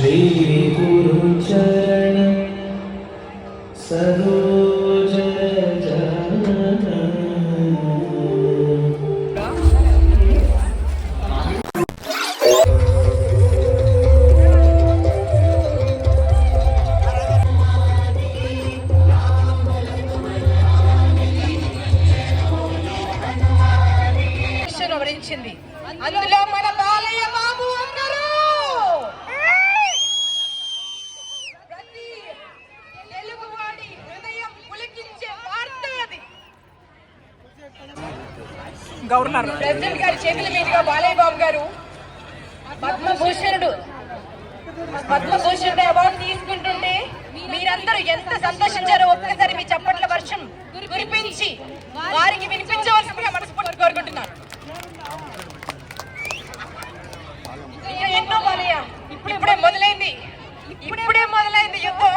श्रीगुरुचरण చేతుల మీదుగా బాలయ్య బాబు గారు పద్మభూషణుడు. పద్మభూషణుడు అవార్డు తీసుకుంటుంటే మీరందరూ ఎంత సంతోషించారో ఒక్కసారి మీ చప్పట్ల వర్షం కురిపించి వారికి వినిపించవలసిందిగా మనస్ఫూర్తి కోరుకుంటున్నాను. ఇంకా ఎన్నో బాలయ్య. ఇప్పుడే మొదలైంది. ఇప్పుడే మొదలైంది యుద్ధం.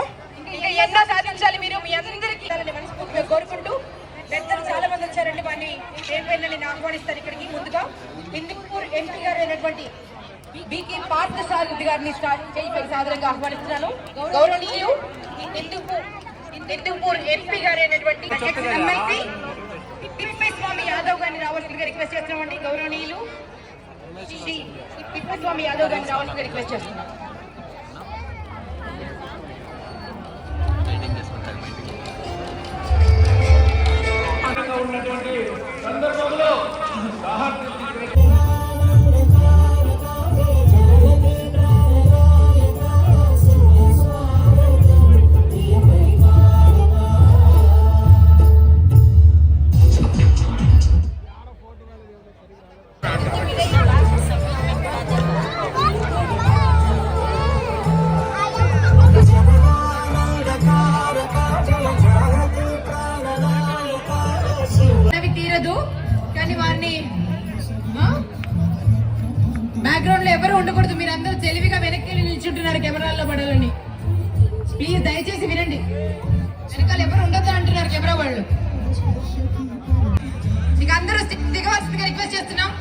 ఇంకా ఎన్నో సాధించాలి మీరు మీ అందరికీ. మనస్ఫూర్తిగా కోరుకుంటూ పెద్దలు వచ్చారండి వాడిని రేపు నేను ఆహ్వానిస్తాను ఇక్కడికి. ముందుగా హిందూపూర్ ఎంపీ గారు అయినటువంటి బీకే పార్థ సారథి గారిని స్టార్ట్ చేయి ఆహ్వానిస్తున్నాను. గౌరవనీయులు హిందూపూర్ హిందూపూర్ ఎంపీ గారు అయినటువంటి ఎమ్మెల్సీ తిప్పేస్వామి యాదవ్ గారిని రావాల్సిందిగా రిక్వెస్ట్ చేస్తున్నామండి. గౌరవనీయులు శ్రీ తిప్పస్వామి యాదవ్ గారిని రావాల్సిందిగా రిక్వెస్ట్ చేస్తున్నాం. దయచేసి వినండి. వెనకాల ఎవరు ఉండొద్దు అంటున్నారు కెమెరా వాళ్ళు. మీకు అందరూ దిగవలసిందిగా రిక్వెస్ట్ చేస్తున్నాం.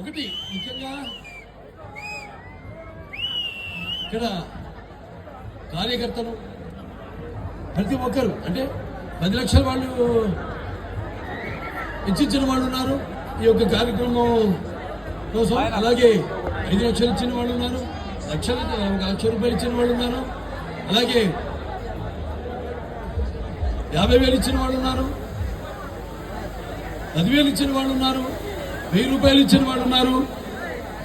ఒకటి ముఖ్యంగా ఇక్కడ కార్యకర్తలు ప్రతి ఒక్కరు అంటే పది లక్షల వాళ్ళు ఇచ్చించిన వాళ్ళు ఉన్నారు. ఈ యొక్క కార్యక్రమం కోసం అలాగే ఐదు లక్షలు ఇచ్చిన వాళ్ళు ఉన్నారు. లక్షలు ఒక లక్ష రూపాయలు ఇచ్చిన వాళ్ళు ఉన్నారు. అలాగే యాభై వేలు ఇచ్చిన వాళ్ళు ఉన్నారు. పదివేలు ఇచ్చిన వాళ్ళు ఉన్నారు. వెయ్యి రూపాయలు ఇచ్చిన వాడు ఉన్నారు.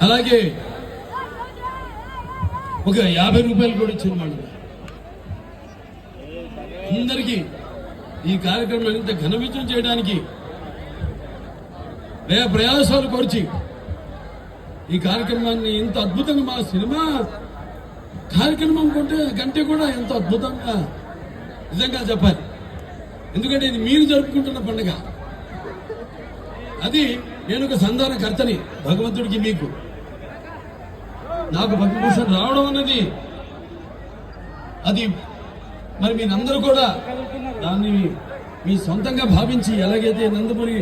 అలాగే ఒక యాభై రూపాయలు కూడా ఇచ్చిన వాళ్ళు అందరికీ ఈ కార్యక్రమం ఇంత ఘన విజయం చేయడానికి వ్యయ ప్రయాసాలు కోర్చి ఈ కార్యక్రమాన్ని ఇంత అద్భుతంగా మా సినిమా కార్యక్రమం కొంటే కంటే కూడా ఎంతో అద్భుతంగా నిజంగా చెప్పాలి. ఎందుకంటే ఇది మీరు జరుపుకుంటున్న పండుగ. అది నేను ఒక సంధానకర్తని భగవంతుడికి మీకు. నాకు పద్మభూషణ్ రావడం అన్నది అది మరి మీరందరూ కూడా దాన్ని మీ సొంతంగా భావించి ఎలాగైతే నందమూరి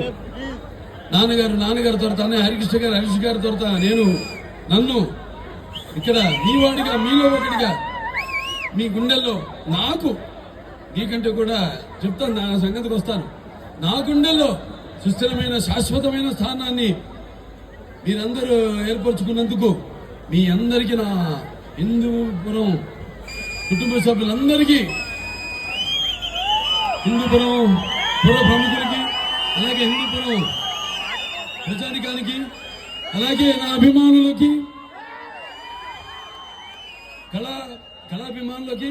నాన్నగారు నాన్నగారి తొరత అన్నయ్య హరికృష్ణ గారు హరీష్ గారి తొరత నేను నన్ను ఇక్కడ మీవాడిగా మీలో ఒకటిగా మీ గుండెల్లో నాకు మీకంటే కూడా చెప్తాను నా సంగతికి వస్తాను. నా గుండెల్లో సుస్థిరమైన శాశ్వతమైన స్థానాన్ని మీరందరూ ఏర్పరచుకున్నందుకు మీ అందరికీ నా హిందూపురం కుటుంబ సభ్యులందరికీ హిందూపురం పుర ప్రముఖులకి అలాగే హిందూపురం ప్రజానికానికి అలాగే నా అభిమానులకి కళా కళాభిమానులకి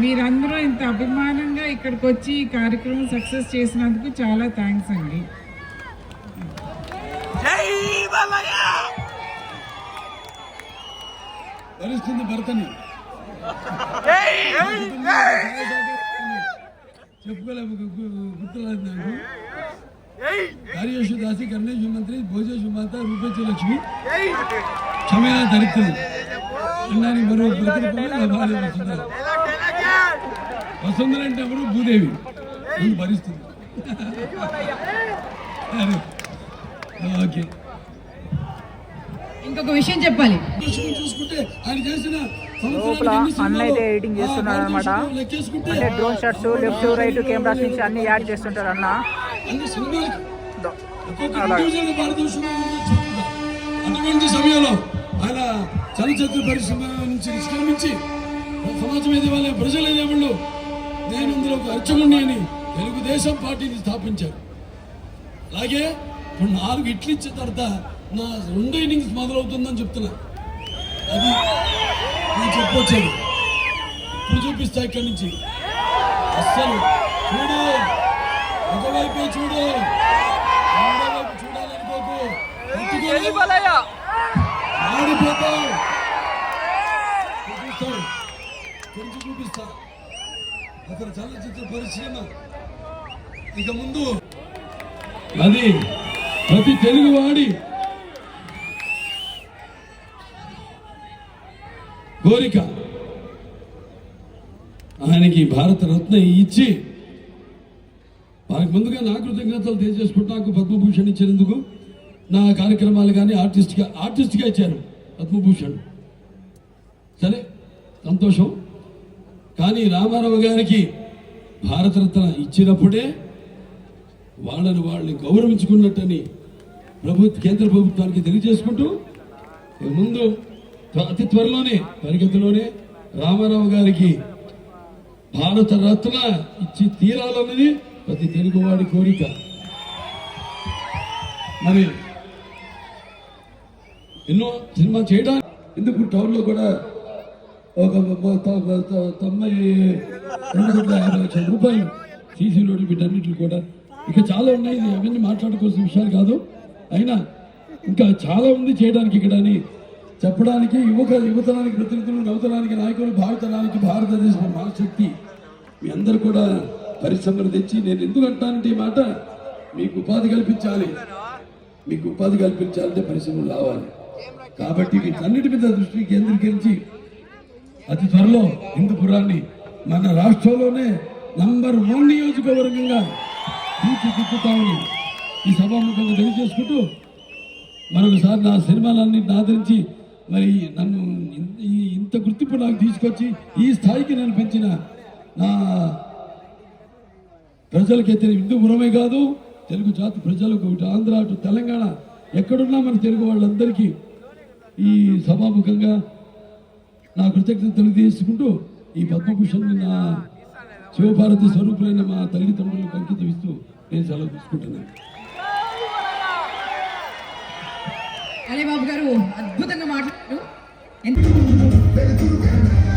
మీరందరూ ఇంత అభిమానంగా ఇక్కడికి వచ్చి ఈ కార్యక్రమం సక్సెస్ చేసినందుకు చాలా థ్యాంక్స్ అండి. భర్తని. చెప్పుకోలేము గుర్తులేదు నాకు. జై! కార్యేషు దాసి కర్ణేషు మంత్రి భోజేషు మాత రూపేచు లక్ష్మి క్షమయా దరిద్రులు అన్నానికి మరో భార్య వసుంధర అంటే ఎవరు? భూదేవి. భరిస్తుంది. ఓకే. ఇంకొక విషయం చెప్పాలి. దృష్టిని చూసుకుంటే ఆయన చేసిన లోపల అన్న అయితే ఎడిటింగ్ చేస్తున్నాడు అనమాట అంటే drone shots left right cameras నుంచి అన్ని యాడ్ చేస్తుంటారు అన్న. అటువంటి సమయంలో ఆయన చలచిత్ర పరిశ్రమ నుంచి నిష్క్రమించి సమాజం ఎదవాలి ప్రజలు ఎదేవాళ్ళు నేను ఒక అర్చకుణ్ణి అని తెలుగుదేశం పార్టీని స్థాపించారు. అలాగే ఇప్పుడు నాలుగు ఇట్లు ఇచ్చిన తర్వాత నా రెండో ఇన్నింగ్స్ మొదలవుతుందని చెప్తున్నా. అది నేను చెప్పొచ్చేది. ఇప్పుడు చూపిస్తా ఇక్కడి నుంచి. అస్సలు చూడు. ఒకవైపే చూడు. రెండో వైపు చూడాలనుకోకు ఆడిపోతావు చూపిస్తావు కొంచెం చూపిస్తా అతని చలనచిత్ర పరిశ్రమ. ఇక ముందు అది ప్రతి తెలుగు వాడి కోరిక. ఆయనకి భారత రత్న ఇచ్చి వారికి ముందుగా నా కృతజ్ఞతలు తెలియజేసుకుంటూ నాకు పద్మభూషణ్ ఇచ్చినందుకు నా కార్యక్రమాలు కానీ ఆర్టిస్ట్గా ఆర్టిస్ట్గా ఇచ్చారు పద్మభూషణ్. సరే సంతోషం. కానీ రామారావు గారికి భారతరత్న ఇచ్చినప్పుడే వాళ్ళని వాళ్ళని గౌరవించుకున్నట్టని ప్రభుత్వ కేంద్ర ప్రభుత్వానికి తెలియజేసుకుంటూ ముందు త్వ- అతి త్వరలోనే పరిగతిలోనే రామారావు గారికి భారత రత్న ఇచ్చి తీరాలన్నది ప్రతి తెలుగువాడి కోరిక. మరి ఎన్నో సినిమా చేయడానికి ఎందుకు టౌన్లో కూడా ఒక తొంభై రెండు వందల యాభై లక్షల రూపాయలు సీసీ రోడ్లు వీటన్నిటిని కూడా ఇక చాలా ఉన్నాయి ఇది అవన్నీ మాట్లాడుకోవాల్సిన విషయాలు కాదు అయినా ఇంకా చాలా ఉంది చేయడానికి ఇక్కడ అని చెప్పడానికి యువక యువతరానికి ప్రతినిధులు నవతరానికి నాయకులు భావితనానికి భారతదేశ మహాశక్తి మీ అందరు కూడా పరిశ్రమలు తెచ్చి నేను ఎందుకు అంటానంటే ఈ మాట మీకు ఉపాధి కల్పించాలి మీకు ఉపాధి కల్పించాలంటే పరిశ్రమలు రావాలి కాబట్టి వీటన్నిటి మీద దృష్టి కేంద్రీకరించి అతి త్వరలో హిందూపురాన్ని మన రాష్ట్రంలోనే నంబర్ వన్ నియోజకవర్గంగా తీర్చిదిద్దుతామని ఈ సభాముఖంగా తెలియజేసుకుంటూ మరొకసారి నా సినిమాలన్నింటిని ఆదరించి మరి నన్ను ఈ ఇంత గుర్తింపు నాకు తీసుకొచ్చి ఈ స్థాయికి నేను పెంచిన నా ప్రజలకి తెలిసిన హిందూ హిందూపురమే కాదు తెలుగు జాతి ప్రజలకు ఇటు ఆంధ్ర అటు తెలంగాణ ఎక్కడున్నా మన తెలుగు వాళ్ళందరికీ ఈ సభాముఖంగా నా కృతజ్ఞత తెలియజేసుకుంటూ ఈ పద్మభూషణ్ నా శివభారతి స్వరూపులైన మా తల్లిదండ్రులకు అంకితం ఇస్తూ నేను సెలవు తీసుకుంటున్నాను. అలీ బాబు గారు అద్భుతంగా మాట్లాడారు. ఎంత-